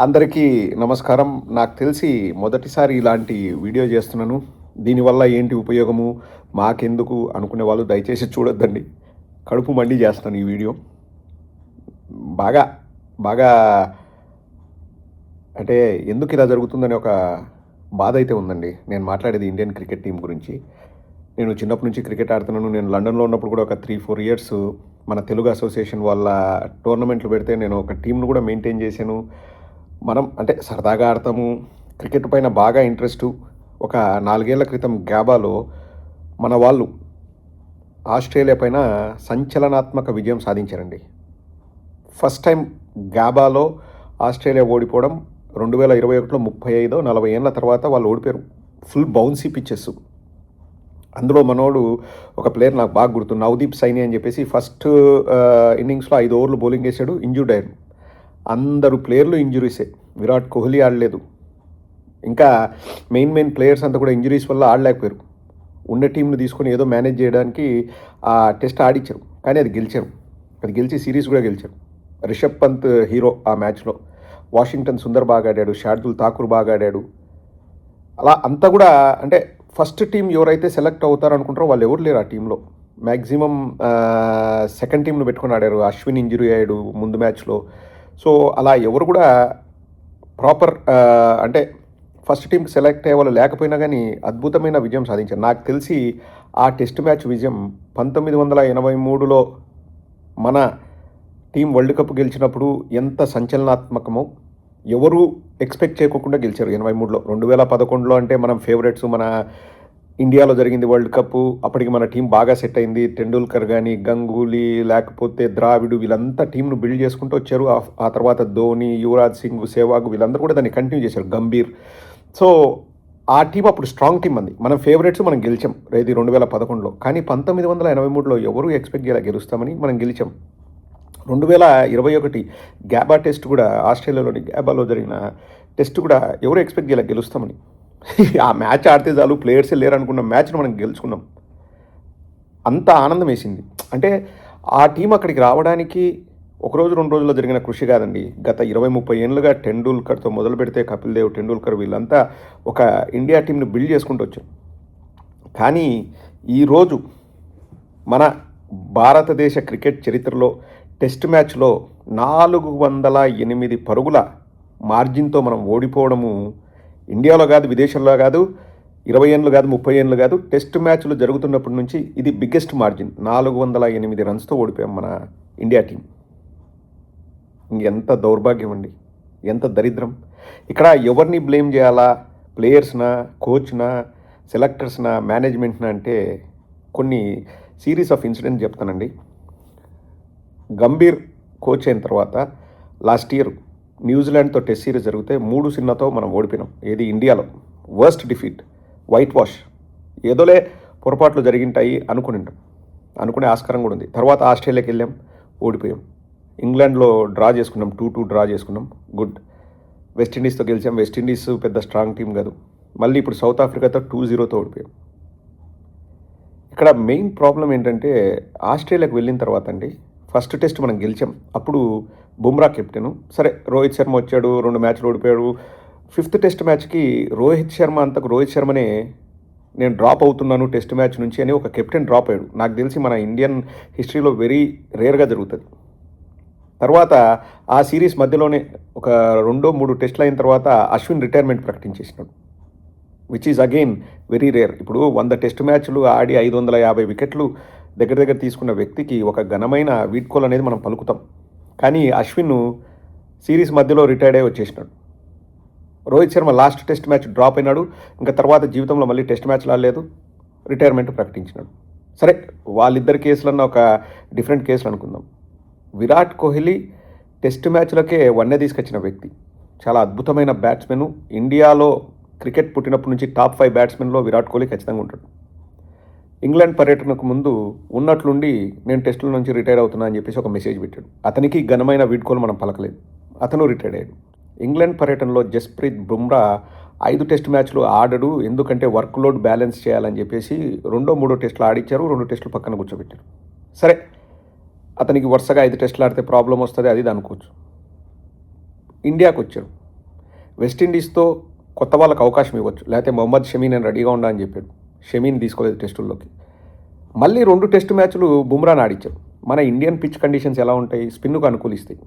అందరికీ నమస్కారం. నాకు తెలిసి మొదటిసారి ఇలాంటి వీడియో చేస్తున్నాను. దీనివల్ల ఏంటి ఉపయోగము? మాకెందుకు అనుకునే వాళ్ళు దయచేసి చూడొద్దండి. కడుపు మండి చేస్తాను ఈ వీడియో. బాగా బాగా అంటే ఎందుకు ఇలా జరుగుతుందని ఒక బాధ అయితే ఉందండి. నేను మాట్లాడేది ఇండియన్ క్రికెట్ టీం గురించి. నేను చిన్నప్పటి నుంచి క్రికెట్ ఆడుతున్నాను. నేను లండన్లో ఉన్నప్పుడు కూడా ఒక త్రీ ఫోర్ ఇయర్స్ మన తెలుగు అసోసియేషన్ వాళ్ళ టోర్నమెంట్లు పెడితే నేను ఒక టీంను కూడా మెయింటైన్ చేశాను. మనం అంటే సరదాగా ఆడతాము. క్రికెట్ పైన బాగా ఇంట్రెస్ట్. ఒక నాలుగేళ్ళ క్రితం గ్యాబాలో మన వాళ్ళు ఆస్ట్రేలియా పైన సంచలనాత్మక విజయం సాధించారండి. ఫస్ట్ టైం గాబాలో ఆస్ట్రేలియా ఓడిపోవడం రెండు వేల ఇరవై ఒకటిలో ముప్పై ఐదో నలభై ఏళ్ళ తర్వాత వాళ్ళు ఓడిపోయారు. Full bouncy pitches. అందులో మనోడు ఒక ప్లేయర్ నాకు బాగా గుర్తు నవదీప్ సైని అని చెప్పేసి ఫస్ట్ ఇన్నింగ్స్లో ఐదు ఓవర్లు బౌలింగ్ వేసాడు ఇంజూర్డ్ అయ్యారు అందరు ప్లేయర్లు ఇంజురీసే. విరాట్ కోహ్లీ ఆడలేదు. ఇంకా మెయిన్ మెయిన్ ప్లేయర్స్ అంతా కూడా ఇంజురీస్ వల్ల ఆడలేకపోయారు. ఉన్న టీంను తీసుకొని ఏదో మేనేజ్ చేయడానికి ఆ టెస్ట్ ఆడిచ్చారు. కానీ అది గెలిచారు. అది గెలిచి సిరీస్ కూడా గెలిచారు. రిషబ్ పంత్ హీరో ఆ మ్యాచ్లో. వాషింగ్టన్ సుందర్ బాగా ఆడాడు. షార్దుల్ ఠాకూర్ బాగా ఆడాడు. అలా అంతా కూడా అంటే ఫస్ట్ టీం ఎవరైతే సెలెక్ట్ అవుతారు అనుకుంటారో వాళ్ళు ఎవరు లేరు ఆ టీంలో. మ్యాక్సిమం సెకండ్ టీంను పెట్టుకొని ఆడారు. అశ్విన్ ఇంజురీ అయ్యాడు ముందు మ్యాచ్లో. సో అలా ఎవరు కూడా ప్రాపర్ అంటే ఫస్ట్ టీంకి సెలెక్ట్ అయ్యే వాళ్ళు లేకపోయినా కానీ అద్భుతమైన విజయం సాధించారు. నాకు తెలిసి ఆ టెస్ట్ మ్యాచ్ విజయం పంతొమ్మిది వందల ఎనభై మూడులో మన టీం వరల్డ్ కప్ గెలిచినప్పుడు ఎంత సంచలనాత్మకమో ఎవరు ఎక్స్పెక్ట్ చేయకోకుండా గెలిచారు ఎనభై మూడులో. రెండు వేల పదకొండులో అంటే మనం ఫేవరెట్స్ మన ఇండియాలో జరిగింది వరల్డ్ కప్. అప్పటికి మన టీం బాగా సెట్ అయింది. టెండూల్కర్ కానీ గంగూలీ లేకపోతే ద్రావిడు వీళ్ళంతా టీంను బిల్డ్ చేసుకుంటూ వచ్చారు. ఆ- ఆ తర్వాత ధోని యువరాజ్ సింగ్ సేవాగ్ వీళ్ళందరూ కూడా దాన్ని కంటిన్యూ చేశారు. గంభీర్. సో ఆ టీం అప్పుడు స్ట్రాంగ్ టీం అంది. మనం ఫేవరెట్స్ మనం గెలిచాం. ఇది రెండు వేల పదకొండులో కానీ పంతొమ్మిది వందల ఎనభై మూడులో ఎవరు ఎక్స్పెక్ట్ చేయాలి గెలుస్తామని మనం గెలిచాం. రెండు వేల ఇరవై ఒకటి గ్యాబా టెస్ట్ కూడా ఆస్ట్రేలియాలోని గ్యాబాలో జరిగిన టెస్ట్ కూడా ఎవరు ఎక్స్పెక్ట్ చేయాలి గెలుస్తామని. ఆ మ్యాచ్ ఆడితే చాలు ప్లేయర్సే లేరు అనుకున్న మ్యాచ్ను మనం గెలుచుకున్నాం. అంత ఆనందం వేసింది. అంటే ఆ టీం అక్కడికి రావడానికి ఒక రోజు రెండు రోజుల్లో జరిగిన కృషి కాదండి. గత ఇరవై ముప్పై ఏళ్ళుగా టెండూల్కర్తో మొదలు పెడితే కపిల్ దేవ్ టెండూల్కర్ వీళ్ళంతా ఒక ఇండియా టీంని బిల్డ్ చేసుకుంటూ వచ్చారు. కానీ ఈరోజు మన భారతదేశ క్రికెట్ చరిత్రలో టెస్ట్ మ్యాచ్లో నాలుగు వందల ఎనిమిది పరుగుల మార్జిన్తో మనం ఓడిపోవడము ఇండియాలో కాదు విదేశంలో కాదు ఇరవై ఏళ్ళు కాదు ముప్పై ఏళ్ళు కాదు టెస్ట్ మ్యాచ్లు జరుగుతున్నప్పటి నుంచి ఇది బిగ్గెస్ట్ మార్జిన్ నాలుగు వందల ఎనిమిది రన్స్తో ఓడిపోయాం మన ఇండియా టీం ఎంత దౌర్భాగ్యం అండి. ఎంత దరిద్రం. ఇక్కడ ఎవరిని బ్లేమ్ చేయాలా? ప్లేయర్స్నా కోచ్నా సెలెక్టర్స్నా మేనేజ్మెంట్నా అంటే కొన్ని సిరీస్ ఆఫ్ ఇన్సిడెంట్స్ చెప్తానండి. గంభీర్ కోచ్ అయిన తర్వాత లాస్ట్ ఇయర్ న్యూజిలాండ్తో టెస్ట్ సిరీస్ జరిగితే మూడు సున్నాతో మనం ఓడిపోయినాం. ఏది ఇండియాలో? వర్స్ట్ డిఫీట్ వైట్ వాష్ ఏదోలే పొరపాట్లు జరిగింటాయి అనుకునింటాం. అనుకునే ఆస్కారం కూడా ఉంది. తర్వాత ఆస్ట్రేలియాకి వెళ్ళాం ఓడిపోయాం. ఇంగ్లాండ్లో డ్రా చేసుకున్నాం టూ టూ డ్రా చేసుకున్నాం. గుడ్ వెస్టిండీస్తో గెలిచాం. వెస్టిండీస్ పెద్ద స్ట్రాంగ్ టీం కాదు. మళ్ళీ ఇప్పుడు సౌత్ ఆఫ్రికాతో టూ జీరోతో ఓడిపోయాం. ఇక్కడ మెయిన్ ప్రాబ్లం ఏంటంటే ఆస్ట్రేలియాకి వెళ్ళిన తర్వాత అండి ఫస్ట్ టెస్ట్ మనం గెలిచాం. అప్పుడు బుమ్రా కెప్టెన్. సరే రోహిత్ శర్మ వచ్చాడు రెండు మ్యాచ్లు ఓడిపోయాడు. ఫిఫ్త్ టెస్ట్ మ్యాచ్కి రోహిత్ శర్మ అంతకు రోహిత్ శర్మనే నేను డ్రాప్ అవుతున్నాను టెస్ట్ మ్యాచ్ నుంచి అని ఒక కెప్టెన్ డ్రాప్ అయ్యాడు. నాకు తెలిసి మన ఇండియన్ హిస్టరీలో వెరీ రేర్గా జరుగుతుంది. తర్వాత ఆ సిరీస్ మధ్యలోనే ఒక రెండో మూడు టెస్ట్లు అయిన తర్వాత Ashwin retirement ప్రకటించేసినాడు which is again very rare ఇప్పుడు వంద టెస్ట్ మ్యాచ్లు ఆడి ఐదు వందల యాభై వికెట్లు దగ్గర దగ్గర తీసుకున్న వ్యక్తికి ఒక ఘనమైన వీడ్కోల్ అనేది మనం పలుకుతాం. కానీ అశ్విన్ సిరీస్ మధ్యలో రిటైర్డ్ అయి వచ్చేసినాడు. Rohit Sharma last test match drop అయినాడు. ఇంకా తర్వాత జీవితంలో మళ్ళీ టెస్ట్ మ్యాచ్లు ఆడలేదు. రిటైర్మెంట్ ప్రకటించినాడు. సరే వాళ్ళిద్దరి కేసులన్న ఒక డిఫరెంట్ కేసులు అనుకుందాం. విరాట్ కోహ్లీ టెస్ట్ మ్యాచ్లకే వన్నే తీసుకొచ్చిన వ్యక్తి. చాలా అద్భుతమైన బ్యాట్స్మెన్ ఇండియాలో క్రికెట్ పుట్టినప్పటి నుంచి టాప్ ఫైవ్ బ్యాట్స్మెన్లో విరాట్ కోహ్లీ ఖచ్చితంగా ఉంటాడు. ఇంగ్లాండ్ పర్యటనకు ముందు ఉన్నట్లుండి నేను టెస్టుల నుంచి రిటైర్ అవుతున్నా అని చెప్పేసి ఒక మెసేజ్ పెట్టాడు. అతనికి ఘనమైన వీడ్కోలు మనం పలకలేదు. అతను రిటైర్ అయ్యాడు. ఇంగ్లాండ్ పర్యటనలో జస్ప్రీత్ బుమ్రా ఐదు టెస్ట్ మ్యాచ్లు ఆడడు. ఎందుకంటే వర్క్ లోడ్ బ్యాలెన్స్ చేయాలని చెప్పేసి రెండో మూడో టెస్టులు ఆడిచ్చారు. రెండు టెస్టులు పక్కన కూర్చోబెట్టారు. సరే అతనికి వరుసగా ఐదు టెస్టులు ఆడితే ప్రాబ్లం వస్తుంది అది అనుకోవచ్చు. ఇండియాకు వచ్చాడు వెస్టిండీస్తో కొత్త వాళ్ళకి అవకాశం ఇవ్వచ్చు. లేకపోతే మొహమ్మద్ షమీ నేను రెడీగా ఉండా అని చెప్పాడు. షమీని తీసుకోలేదు టెస్టుల్లోకి. మళ్ళీ రెండు టెస్ట్ మ్యాచ్లు బుమ్రాని ఆడించారు మన ఇండియన్ పిచ్ కండిషన్స్ ఎలా ఉంటాయి? స్పిన్కు అనుకూలిస్తాయి.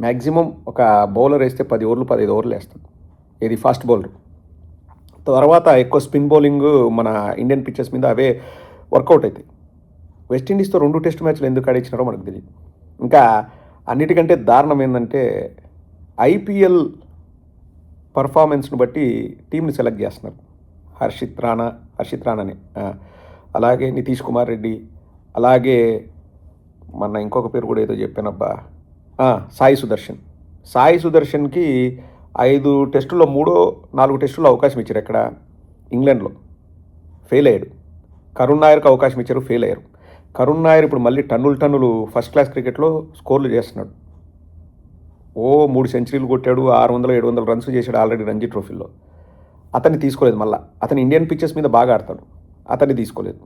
మ్యాక్సిమం ఒక బౌలర్ వేస్తే పది ఓవర్లు పదిహేను ఓవర్లు వేస్తాడు. ఇది ఫాస్ట్ బౌలర్. తర్వాత ఎక్కువ స్పిన్ బౌలింగ్ మన ఇండియన్ పిచ్చెస్ మీద అవే వర్కౌట్ అవుతాయి వెస్టిండీస్తో రెండు టెస్ట్ మ్యాచ్లు ఎందుకు ఆడించినారో మనకు తెలియదు ఇంకా అన్నిటికంటే దారుణం ఏంటంటే ఐపీఎల్ పర్ఫార్మెన్స్ను బట్టి టీంని సెలెక్ట్ చేస్తున్నారు. హర్షిత్ రాణా హర్షిత్ రాణాని అలాగే నితీష్ కుమార్ రెడ్డి అలాగే మన ఇంకొక పేరు కూడా ఏదో చెప్పానబ్బా. సాయి సుదర్శన్. సాయి సుదర్శన్కి ఐదు టెస్టుల్లో మూడో నాలుగు టెస్టుల్లో అవకాశం ఇచ్చారు ఎక్కడ? ఇంగ్లాండ్లో. ఫెయిల్ అయ్యాడు. కరుణ్ నాయర్కి అవకాశం ఇచ్చారు ఫెయిల్ అయ్యారు. కరుణ్ నాయర్ ఇప్పుడు మళ్ళీ టన్నులు టన్నులు ఫస్ట్ క్లాస్ క్రికెట్లో స్కోర్లు చేస్తున్నాడు. ఓ మూడు సెంచరీలు కొట్టాడు ఆరు వందలు ఏడు వందల రన్స్ చేశాడు ఆల్రెడీ రంజీ ట్రోఫీలో. అతన్ని తీసుకోలేదు మళ్ళీ. అతను ఇండియన్ పిక్చర్స్ మీద బాగా ఆడతాడు. అతన్ని తీసుకోలేదు.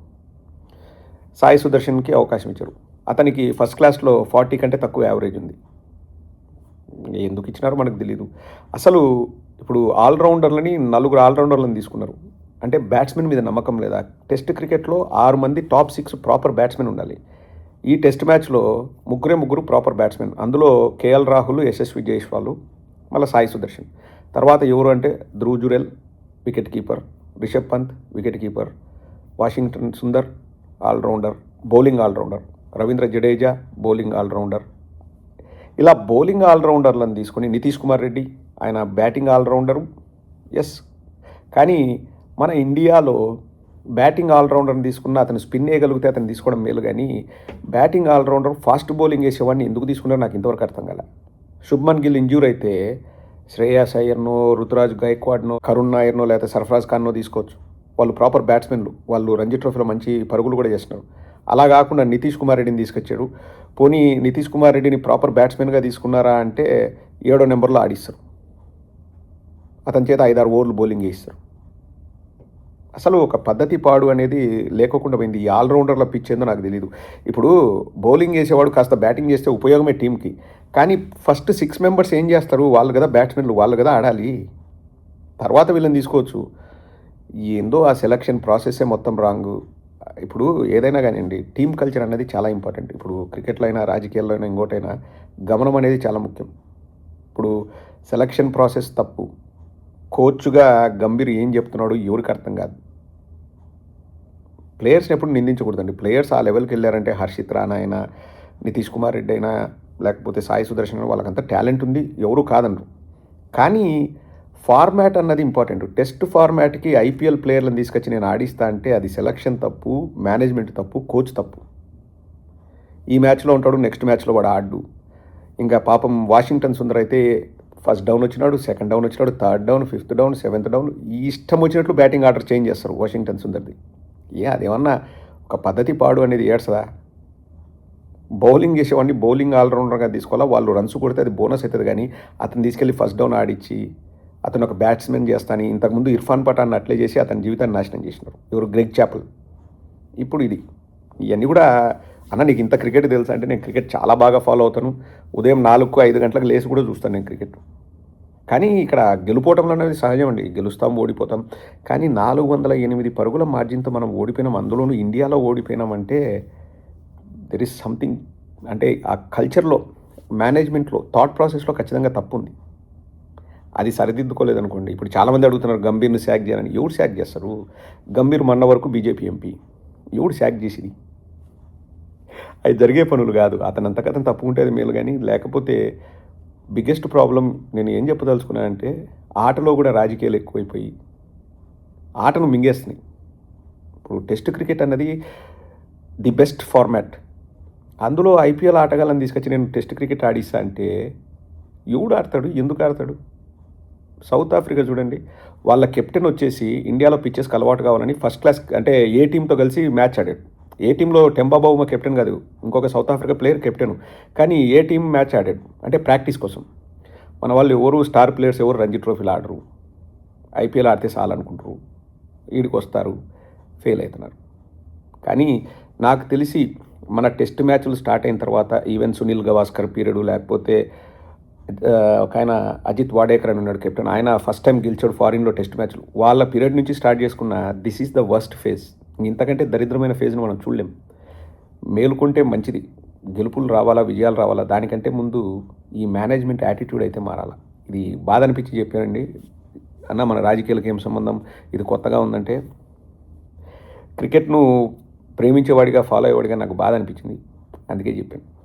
సాయి సుదర్శన్కి అవకాశం ఇచ్చారు. అతనికి ఫస్ట్ క్లాస్లో ఫార్టీ కంటే తక్కువ యావరేజ్ ఉంది. ఎందుకు ఇచ్చినారో మనకు తెలియదు అసలు ఇప్పుడు ఆల్రౌండర్లని నలుగురు ఆల్రౌండర్లను తీసుకున్నారు. అంటే బ్యాట్స్మెన్ మీద నమ్మకం లేదా? టెస్ట్ క్రికెట్లో ఆరు మంది టాప్ సిక్స్ ప్రాపర్ బ్యాట్స్మెన్ ఉండాలి. ఈ టెస్ట్ మ్యాచ్లో ముగ్గురే ముగ్గురు ప్రాపర్ బ్యాట్స్మెన్. అందులో కేఎల్ రాహుల్ యశస్వి వాళ్ళు మళ్ళీ సాయి సుదర్శన్. తర్వాత ఎవరు అంటే Dhruv Jurel wicket keeper Rishabh Pant wicket keeper Washington Sundar all rounder bowling all rounder Ravindra Jadeja bowling all rounder. ఇలా బౌలింగ్ ఆల్రౌండర్లను తీసుకొని నితీష్ కుమార్ రెడ్డి ఆయన బ్యాటింగ్ ఆల్రౌండరు. ఎస్ కానీ మన ఇండియాలో బ్యాటింగ్ ఆల్రౌండర్ని తీసుకున్న అతను స్పిన్ వేయగలిగితే అతను తీసుకోవడం మేలు కానీ బ్యాటింగ్ ఆల్రౌండర్ ఫాస్ట్ బౌలింగ్ వేసేవాడిని ఎందుకు తీసుకున్నారో నాకు ఇంతవరకు అర్థం కాలే. శుభ్మన్ గిల్ ఇంజూర్ అయితే శ్రేయాస్ అయ్యర్నో రుతురాజ్ గైక్వాడ్నో కరుణ్ నాయర్నో లేకపోతే సర్ఫరాజ్ ఖాన్నో తీసుకోవచ్చు. వాళ్ళు ప్రాపర్ బ్యాట్స్మెన్లు. వాళ్ళు రంజీ ట్రోఫీలో మంచి పరుగులు కూడా చేస్తున్నారు అలా కాకుండా నితీష్ కుమార్ రెడ్డిని తీసుకొచ్చాడు పోనీ నితీష్ కుమార్ రెడ్డిని ప్రాపర్ బ్యాట్స్మెన్గా తీసుకున్నారా అంటే ఏడో నెంబర్లో ఆడిస్తారు. అతని చేత ఐదారు ఓవర్లు బౌలింగ్ వేయిస్తారు. అసలు ఒక పద్ధతి పాడు అనేది లేకోకుండా పోయింది. ఈ ఆల్రౌండర్ల పిచ్ ఏందో నాకు తెలియదు ఇప్పుడు బౌలింగ్ చేసేవాడు కాస్త బ్యాటింగ్ చేస్తే ఉపయోగమే టీంకి కానీ ఫస్ట్ సిక్స్ మెంబర్స్ ఏం చేస్తారు? వాళ్ళు కదా బ్యాట్స్మెన్లు వాళ్ళు కదా ఆడాలి. తర్వాత వీళ్ళని తీసుకోవచ్చు. ఏందో ఆ సెలక్షన్ ప్రాసెస్సే మొత్తం రాంగు ఇప్పుడు ఏదైనా కానివ్వండి టీం కల్చర్ అనేది చాలా ఇంపార్టెంట్ ఇప్పుడు క్రికెట్లో అయినా రాజకీయాల్లో అయినా ఇంకోటైనా గమనం అనేది చాలా ముఖ్యం. ఇప్పుడు సెలక్షన్ ప్రాసెస్ తప్పు. కోచ్గా గంభీర్ ఏం చెప్తున్నాడు ఎవరికి అర్థం కాదు. ప్లేయర్స్ని ఎప్పుడు నిందించకూడదండి. ప్లేయర్స్ ఆ లెవెల్కి వెళ్ళారంటే హర్షిత్ రాణా అయినా నితీష్ కుమార్ రెడ్డి అయినా లేకపోతే సాయి సుదర్శన్ వాళ్ళకంత వాళ్ళకంతా టాలెంట్ ఉంది ఎవరు కాదనరు కానీ ఫార్మాట్ అన్నది ఇంపార్టెంట్. టెస్ట్ ఫార్మాట్కి ఐపీఎల్ ప్లేయర్లను తీసుకొచ్చి నేను ఆడిస్తా అంటే అది సెలక్షన్ తప్పు మేనేజ్మెంట్ తప్పు కోచ్ తప్పు. ఈ మ్యాచ్లో ఉంటాడు నెక్స్ట్ మ్యాచ్లో వాడు ఆడు ఇంకా పాపం వాషింగ్టన్ సుందర్ అయితే ఫస్ట్ డౌన్ వచ్చినాడు సెకండ్ డౌన్ వచ్చినాడు third down fifth down seventh down ఈ ఇష్టం వచ్చినట్లు బ్యాటింగ్ ఆర్డర్ చేంజ్ చేస్తారు వాషింగ్టన్ సుందర్ది. ఏ అదేమన్నా ఒక పద్ధతి పాడు అనేది ఏడ్చదా? బౌలింగ్ చేసేవాడిని బౌలింగ్ ఆల్రౌండర్గా తీసుకోవాలా? వాళ్ళు రన్స్ కొడితే అది బోనస్ అవుతుంది కానీ అతను తీసుకెళ్ళి ఫస్ట్ డౌన్ ఆడిచ్చి అతను ఒక బ్యాట్స్మెన్ చేస్తాను ఇంతకుముందు ఇర్ఫాన్ పఠాన్ అట్లే చేసి అతని జీవితాన్ని నాశనం చేసినారు. ఎవరు? Greg Chappell. ఇప్పుడు ఇది. ఇవన్నీ కూడా అన్న నీకు ఇంత క్రికెట్ తెలుసా అంటే నేను క్రికెట్ చాలా బాగా ఫాలో అవుతాను. ఉదయం నాలుగు ఐదు గంటలకు లేచి కూడా చూస్తాను నేను క్రికెట్. కానీ ఇక్కడ గెలుపోవటం అనేది సహజం అండి. గెలుస్తాం ఓడిపోతాం. కానీ నాలుగు వందల ఎనిమిది పరుగుల మార్జిన్తో మనం ఓడిపోయినాం. అందులోనూ ఇండియాలో ఓడిపోయినామంటే దెర్ ఇస్ సంథింగ్ అంటే ఆ కల్చర్లో మేనేజ్మెంట్లో థాట్ ప్రాసెస్లో ఖచ్చితంగా తప్పు ఉంది అది సరిదిద్దుకోలేదనుకోండి. ఇప్పుడు చాలామంది అడుగుతున్నారు గంభీర్ని శాక్ చేయాలని. ఎవడు శాక్ చేస్తారు? గంభీర్ మొన్న వరకు బీజేపీ ఎంపీ ఎవడు శాక్ చేసింది? అవి జరిగే పనులు కాదు. అతను అంతకతను తప్పుకుంటేది మేలు కానీ లేకపోతే బిగ్గెస్ట్ ప్రాబ్లం నేను ఏం చెప్పదలుచుకున్నానంటే ఆటలో కూడా రాజకీయాలు ఎక్కువైపోయి ఆటను మింగేస్తున్నాయి. ఇప్పుడు టెస్ట్ క్రికెట్ అన్నది ది బెస్ట్ ఫార్మాట్ అందులో ఐపీఎల్ ఆటగాళ్ళని తీసుకొచ్చి నేను టెస్ట్ క్రికెట్ ఆడిస్తా అంటే ఎవడు ఆడతాడు? ఎందుకు ఆడతాడు? సౌత్ ఆఫ్రికా చూడండి. వాళ్ళ కెప్టెన్ వచ్చేసి ఇండియాలో పిచ్చెస్కి అలవాటు కావాలని ఫస్ట్ క్లాస్ అంటే ఏ టీంతో కలిసి మ్యాచ్ ఆడాడు. ఏ టీంలో టెంబాబాబు మా కెప్టెన్ కాదు ఇంకొక సౌత్ ఆఫ్రికా ప్లేయర్ కెప్టెన్. కానీ ఏ టీం మ్యాచ్ ఆడాడు? అంటే ప్రాక్టీస్ కోసం. మన వాళ్ళు ఎవరు స్టార్ ప్లేయర్స్ ఎవరు రంజీ ట్రోఫీలు ఆడరు. ఐపీఎల్ ఆడితే చాలనుకుంటారు. వీడికి వస్తారు ఫెయిల్ అవుతున్నారు. కానీ నాకు తెలిసి మన టెస్ట్ మ్యాచ్లు స్టార్ట్ అయిన తర్వాత ఈవెన్ సునీల్ గవాస్కర్ పీరియడ్ లేకపోతే ఒక ఆయన అజిత్ వాడేకర్ అని ఉన్నాడు కెప్టెన్. ఆయన ఫస్ట్ టైం గెలిచాడు ఫారిన్లో టెస్ట్ మ్యాచ్లు. వాళ్ళ పీరియడ్ నుంచి స్టార్ట్ చేసుకున్న this is the worst phase. ఇంతకంటే దరిద్రమైన ఫేజ్ని మనం చూడలేం. మేలుకుంటే మంచిది. గెలుపులు రావాలా విజయాలు రావాలా దానికంటే ముందు ఈ మేనేజ్మెంట్ యాటిట్యూడ్ అయితే మారాలా. ఇది బాధ అనిపించి చెప్పానండి అన్న మన రాజకీయాలకు ఏం సంబంధం? ఇది కొత్తగా ఉందంటే క్రికెట్ను ప్రేమించేవాడిగా ఫాలో అయ్యేవాడిగా నాకు బాధ అనిపించింది. అందుకే చెప్పాను.